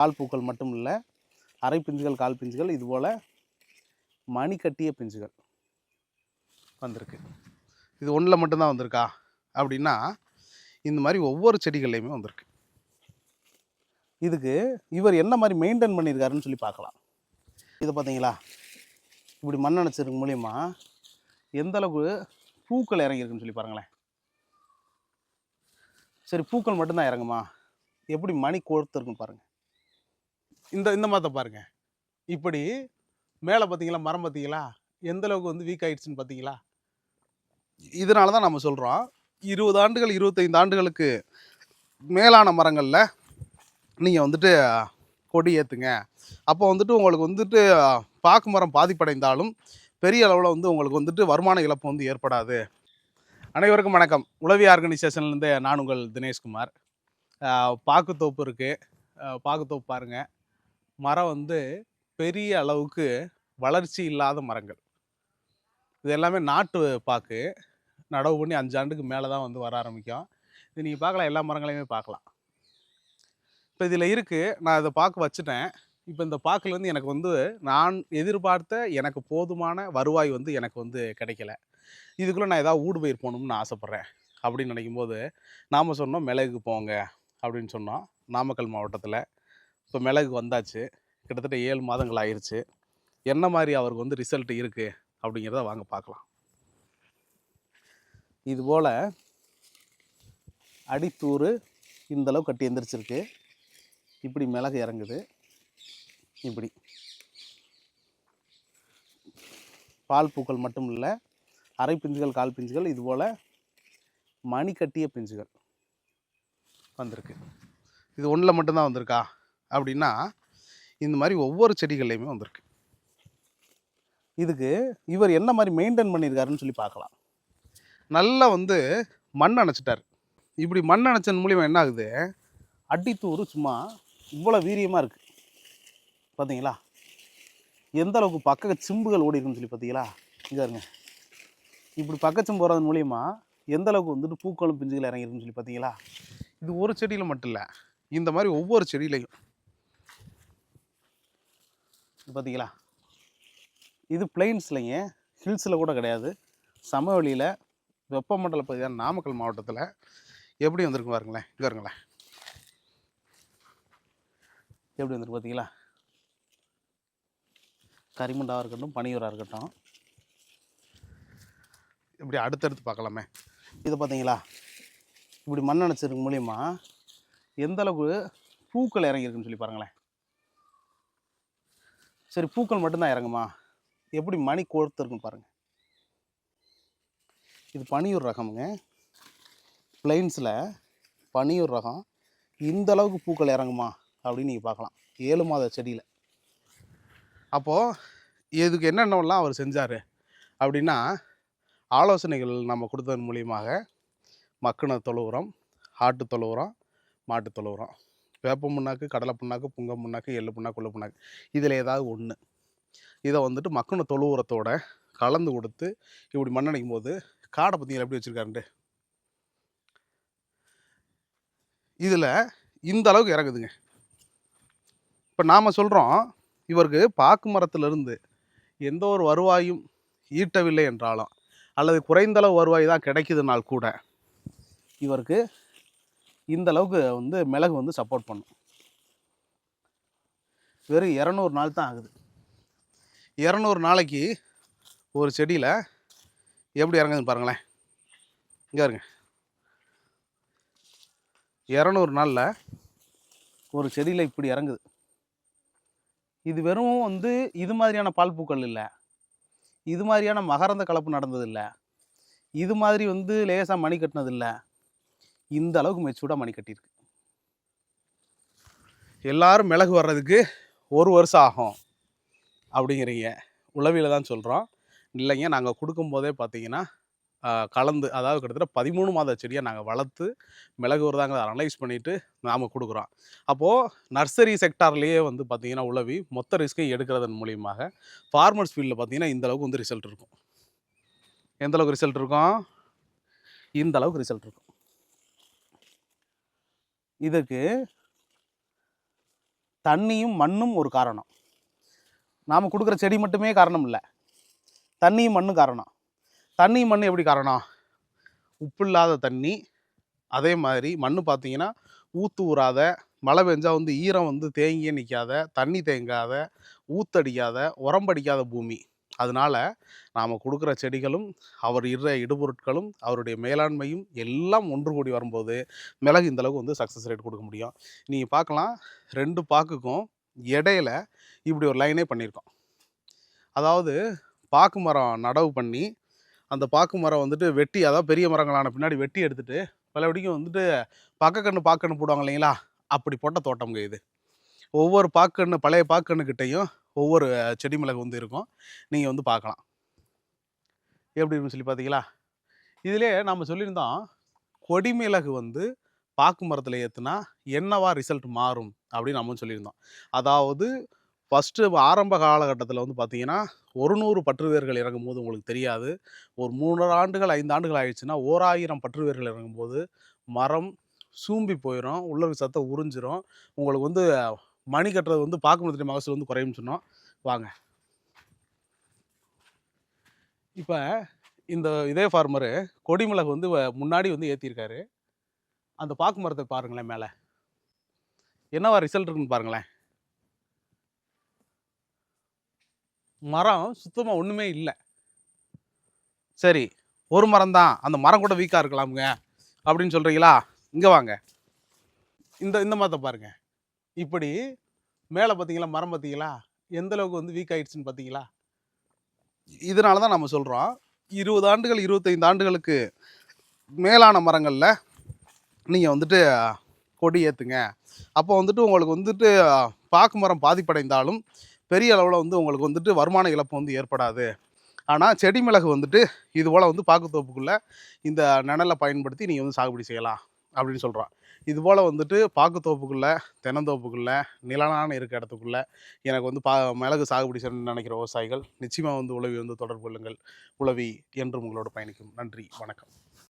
கால் பூக்கள் மட்டும் இல்லை அரை பிஞ்சுகள் கால் பிஞ்சுகள் இதுபோல் மணி கட்டிய பிஞ்சுகள் வந்திருக்கு. இது ஒன்றில் மட்டும்தான் வந்திருக்கா? அப்படின்னா இந்த மாதிரி ஒவ்வொரு செடிகள்லையுமே வந்திருக்கு. இதுக்கு இவர் என்ன மாதிரி மெயின்டைன் பண்ணியிருக்காருன்னு சொல்லி பார்க்கலாம். இதை பார்த்தீங்களா? இப்படி மண் மூலயமா எந்த அளவுக்கு பூக்கள் இறங்கியிருக்குன்னு சொல்லி பாருங்களேன். சரி பூக்கள் மட்டும்தான் இறங்குமா? எப்படி மணி கோர்த்துருக்குன்னு பாருங்கள் இந்த இந்த மரத்தை பாருங்கள் இப்படி மேலே பார்த்தீங்களா மரம் பார்த்தீங்களா எந்த அளவுக்கு வந்து வீக் ஆயிடுச்சுன்னு பார்த்தீங்களா இதனால தான் நம்ம சொல்கிறோம் இருபது ஆண்டுகள் இருபத்தைந்து ஆண்டுகளுக்கு மேலான மரங்களில் நீங்கள் வந்துட்டு கொடி ஏற்றுங்க அப்போ வந்துட்டு உங்களுக்கு வந்துட்டு பாக்கு மரம் பாதிப்படைந்தாலும் பெரிய அளவில் வந்து உங்களுக்கு வந்துட்டு வருமான இழப்பு வந்து ஏற்படாது. அனைவருக்கும் வணக்கம். உளவி ஆர்கனைசேஷன்லேருந்து நான் உங்கள் தினேஷ்குமார். பாக்குத்தோப்பு இருக்குது பாக்குத்தோப்பு பாருங்கள் மரம் வந்து பெரிய அளவுக்கு வளர்ச்சி இல்லாத மரங்கள். இது எல்லாமே நாட்டு பாக்கு. நடவு பண்ணி அஞ்சு ஆண்டுக்கு மேலே தான் வந்து வர ஆரம்பிக்கும். இது நீங்கள் பார்க்கலாம் எல்லா மரங்களையுமே பார்க்கலாம் இப்போ இதில் இருக்குது நான் இதை பாக்கு வச்சுட்டேன். இப்போ இந்த பாக்குலேருந்து எனக்கு வந்து நான் எதிர்பார்த்த எனக்கு போதுமான வருவாய் வந்து எனக்கு வந்து கிடைக்கல. இதுக்குள்ளே நான் ஏதாவது ஊடு பயிர் போகணும்னு ஆசைப்பட்றேன். அப்படின்னு நினைக்கும் போது நாம் சொன்னோம் மிளகுக்கு போங்க. அப்படின்னு சொன்னோம் நாமக்கல் மாவட்டத்தில். இப்போ மிளகு வந்தாச்சு. கிட்டத்தட்ட ஏழு மாதங்கள் ஆயிடுச்சு என்ன மாதிரி அவருக்கு வந்து ரிசல்ட் இருக்குது அப்படிங்கிறத வாங்க பார்க்கலாம். இதுபோல் அடித்தூறு இந்தளவு கட்டி எந்திரிச்சிருக்கு. இப்படி மிளகு இறங்குது. இப்படி. பால் பூக்கள் மட்டும் இல்லை அரை பிஞ்சுகள் கால் பிஞ்சுகள் இதுபோல் மணி கட்டிய பிஞ்சுகள் வந்திருக்கு. இது ஒன்றில் மட்டும்தான் வந்திருக்கா? அப்படின்னா இந்த மாதிரி ஒவ்வொரு செடிகள்லையுமே வந்திருக்கு. இதுக்கு இவர் என்ன மாதிரி மெயின்டைன் பண்ணியிருக்காருன்னு சொல்லி பார்க்கலாம். நல்லா வந்து மண் அணைச்சிட்டார். இப்படி மண் அணைச்சன் மூலிமா என்ன ஆகுது? அடித்தூர் சும்மா இவ்வளோ வீரியமாக இருக்குது பார்த்தீங்களா எந்த அளவுக்கு பக்க சிம்புகள் ஓடி இருக்குன்னு சொல்லி பார்த்தீங்களா இங்கே இருங்க இப்படி பக்கச்சம் போகிறது மூலிமா எந்த அளவுக்கு வந்துட்டு பூக்களும் பிஞ்சுகள் இறங்கிருக்குன்னு சொல்லி பார்த்தீங்களா இது ஒரு செடியில் மட்டும் இல்லை. இந்த மாதிரி ஒவ்வொரு செடியிலையும் பார்த்தீங்களா? இது பிளெயின்ஸ்லைங்க ஹில்ஸில் கூட கிடையாது. சமவெளியில் வெப்பமண்டல பகுதியான நாமக்கல் மாவட்டத்தில் எப்படி வந்திருக்கு பாருங்களேன். இங்கே இருங்களேன் எப்படி வந்திருக்கு பார்த்தீங்களா? கரிமண்டாக இருக்கட்டும் பனியூராக இருக்கட்டும். இப்படி அடுத்தடுத்து பார்க்கலாமே. இது பார்த்தீங்களா? இப்படி மண் அணைச்சிருக்கு மூலியமா எந்தளவுக்கு பூக்கள் இறங்கியிருக்குன்னு சொல்லி பாருங்களேன். சரி பூக்கள் மட்டும்தான் இறங்குமா? எப்படி மணி கோர்த்துருக்குன்னு பாருங்கள் இது பனியூர் ரகமுங்க. பிளைன்ஸில் பனியூர் ரகம். இந்த அளவுக்கு பூக்கள் இறங்குமா? அப்படின்னு நீங்கள் பார்க்கலாம். ஏழு மாத செடியில். அப்போது இதுக்கு என்னென்னலாம் அவர் செஞ்சார்? அப்படின்னா ஆலோசனைகள் நம்ம கொடுத்ததன் மூலியமாக மக்கின தொழு உரம் ஆட்டு தொழு உரம் மாட்டு தொழு உரம் வேப்ப புண்ணாக்கு கடலை புண்ணாக்கு புங்க புண்ணாக்கு எள்ளு புண்ணாக்கு உள்ள புண்ணாக்கு. இதில் ஏதாவது ஒன்று இதை வந்துட்டு மக்கின தொழு உரத்தோட கலந்து கொடுத்து இப்படி மண்ணடைக்கும் போது காடை பார்த்தீங்களா எப்படி வச்சுருக்காருன்ட்டு? இதில் இந்த அளவுக்கு இறங்குதுங்க. இப்போ நாம் சொல்கிறோம் இவருக்கு பாக்கு மரத்திலிருந்து எந்த ஒரு வருவாயும் ஈட்டவில்லை என்றாலும் அல்லது குறைந்தளவு வருவாய் தான் கிடைக்குதுனால் கூட இவருக்கு இந்த அளவுக்கு வந்து மிளகு வந்து சப்போர்ட் பண்ணும். வெறும் இரநூறு நாள் தான் ஆகுது. இரநூறு நாளைக்கு ஒரு செடியில் எப்படி இறங்குதுன்னு பாருங்களேன். இங்கே இருங்க இரநூறு நாளில் ஒரு செடியில் இப்படி இறங்குது. இது வெறும் வந்து இது மாதிரியான பால் பூக்கள் இல்லை. இது மாதிரியான மகரந்த கலப்பு நடந்ததில்லை இது மாதிரி வந்து லேசாக மணி கட்டினதில்லை இந்த அளவுக்கு மெச்சூர்டாக மணி கட்டியிருக்கு. எல்லாரும் மிளகு வர்றதுக்கு ஒரு வருஷம் ஆகும் அப்படிங்கிறீங்க. உளவியில் தான் சொல்கிறோம் இல்லைங்க நாங்கள் கொடுக்கும்போதே பார்த்தீங்கன்னா கலந்து அதாவது கிட்டத்தட்ட பதிமூணு மாத செடியை நாங்கள் வளர்த்து மிளகு வருதாங்கிறத அனலைஸ் பண்ணிவிட்டு நாம் கொடுக்குறோம். அப்போது நர்சரி செக்டார்லேயே வந்து பார்த்திங்கன்னா உளவி மொத்த ரிஸ்க்கை எடுக்கிறதன் மூலியமாக ஃபார்மர்ஸ் ஃபீல்டில் பார்த்தீங்கன்னா இந்தளவுக்கு வந்து ரிசல்ட் இருக்கும். எந்தளவுக்கு ரிசல்ட் இருக்கும்? இந்த அளவுக்கு ரிசல்ட் இருக்கும். இதுக்கு தண்ணியும் மண்ணும் ஒரு காரணம். நாம் கொடுக்குற செடி மட்டுமே காரணம் இல்லை. தண்ணியும் மண்ணும் காரணம். தண்ணியும் மண் எப்படி காரணம்? உப்பு இல்லாத தண்ணி. அதே மாதிரி மண் பார்த்தீங்கன்னா ஊற்று ஊறாத மழை பெஞ்சால் வந்து ஈரம் வந்து தேங்கியே நிற்காத தண்ணி தேங்காத ஊத்தடிக்காத உரம்படிக்காத பூமி. அதனால நாம் கொடுக்குற செடிகளும் அவர் இடுற இடுபொருட்களும் அவருடைய மேலாண்மையும் எல்லாம் ஒன்று கூடி வரும்போது மிளகு இந்த அளவுக்கு வந்து சக்ஸஸ் ரேட் கொடுக்க முடியும். நீங்கள் பார்க்கலாம் ரெண்டு பாக்குக்கும் இடையில இப்படி ஒரு லைனே பண்ணியிருக்கோம். அதாவது பாக்கு மரம் நடவு பண்ணி அந்த பாக்கு மரம் வந்துட்டு வெட்டி அதாவது பெரிய மரங்களான பின்னாடி வெட்டி எடுத்துகிட்டு பலபடிக்கும் வந்துட்டு பக்கக்கண்ணு பாக்கண்ணு போடுவாங்க இல்லைங்களா? அப்படி போட்ட தோட்டம் இது. ஒவ்வொரு பாக்கண்ணு பழைய பாக்கண்ணுக்கிட்டையும் ஒவ்வொரு செடி மிளகு வந்து இருக்கும். நீங்கள் வந்து பார்க்கலாம். எப்படி இருக்குன்னு சொல்லி பார்த்தீங்களா? இதிலே நம்ம சொல்லியிருந்தோம் கொடிமிளகு வந்து பாக்கு மரத்தில் ஏற்றுனா என்னவா ரிசல்ட் மாறும்? அப்படின்னு நம்ம சொல்லியிருந்தோம். அதாவது ஃபஸ்ட்டு ஆரம்ப காலகட்டத்தில் வந்து பார்த்தீங்கன்னா ஒரு நூறு பற்றுவேர்கள் இறங்கும் போது உங்களுக்கு தெரியாது. ஒரு மூணு ஆண்டுகள் ஐந்து ஆண்டுகள் ஆயிடுச்சுன்னா ஓராயிரம் பற்று பற்றுவேர்கள் இறங்கும்போது மரம் சூம்பி போயிடும் உள்ள சத்தம் உறிஞ்சிரும். உங்களுக்கு வந்து மணி கட்டுறது வந்து பாக்குமரத்துடைய மகசூல் வந்து குறையும்னு சொன்னோம். வாங்க. இப்போ இந்த இதே ஃபார்மரு கொடிமிளகு வந்து வ- முன்னாடி வந்து ஏற்றிருக்காரு அந்த பாக்கு மரத்தை பாருங்களேன் மேலே. என்னவா ரிசல்ட் இருக்குன்னு பாருங்களேன். மரம் சுத்தமாக ஒன்றுமே இல்லை. சரி ஒரு மரம் தான். அந்த மரம் கூட வீக்காக இருக்கலாமுங்க. அப்படின்னு சொல்கிறீங்களா இங்கே வாங்க. இந்த இந்த மரத்தை பாருங்கள் இப்படி மேலே பார்த்தீங்களா மரம் பார்த்தீங்களா? எந்த அளவுக்கு வந்து வீக் ஆயிடுச்சுன்னு பார்த்தீங்களா? இதனால தான் நம்ம சொல்கிறோம் இருபது ஆண்டுகள் இருபத்தைந்து ஆண்டுகளுக்கு மேலான மரங்களில் நீங்கள் வந்துட்டு கொடி ஏற்றுங்க அப்போ வந்துட்டு உங்களுக்கு வந்துட்டு பாக்கு மரம் பாதிப்படைந்தாலும் பெரிய அளவில் வந்து உங்களுக்கு வந்துட்டு வருமான இழப்பு வந்து ஏற்படாது. ஆனால் செடி மிளகு வந்துட்டு இது போல் வந்து பாக்குத்தோப்புக்குள்ளே இந்த நிழலை பயன்படுத்தி நீங்கள் வந்து சாகுபடி செய்யலாம். அப்படின்னு சொல்கிறான் இது போல் வந்துட்டு பாக்குத்தோப்புக்குள்ளே தென்னந்தோப்புக்குள்ளே நிலனான இருக்க இடத்துக்குள்ளே எனக்கு வந்து பா மிளகு சாகுபடி செய்யணும்னு நினைக்கிற விவசாயிகள் நிச்சயமாக வந்து உழவி வந்து தொடர்பு கொள்ளுங்கள். உழவி என்றும் உங்களோட பயணிக்கும். நன்றி. வணக்கம்.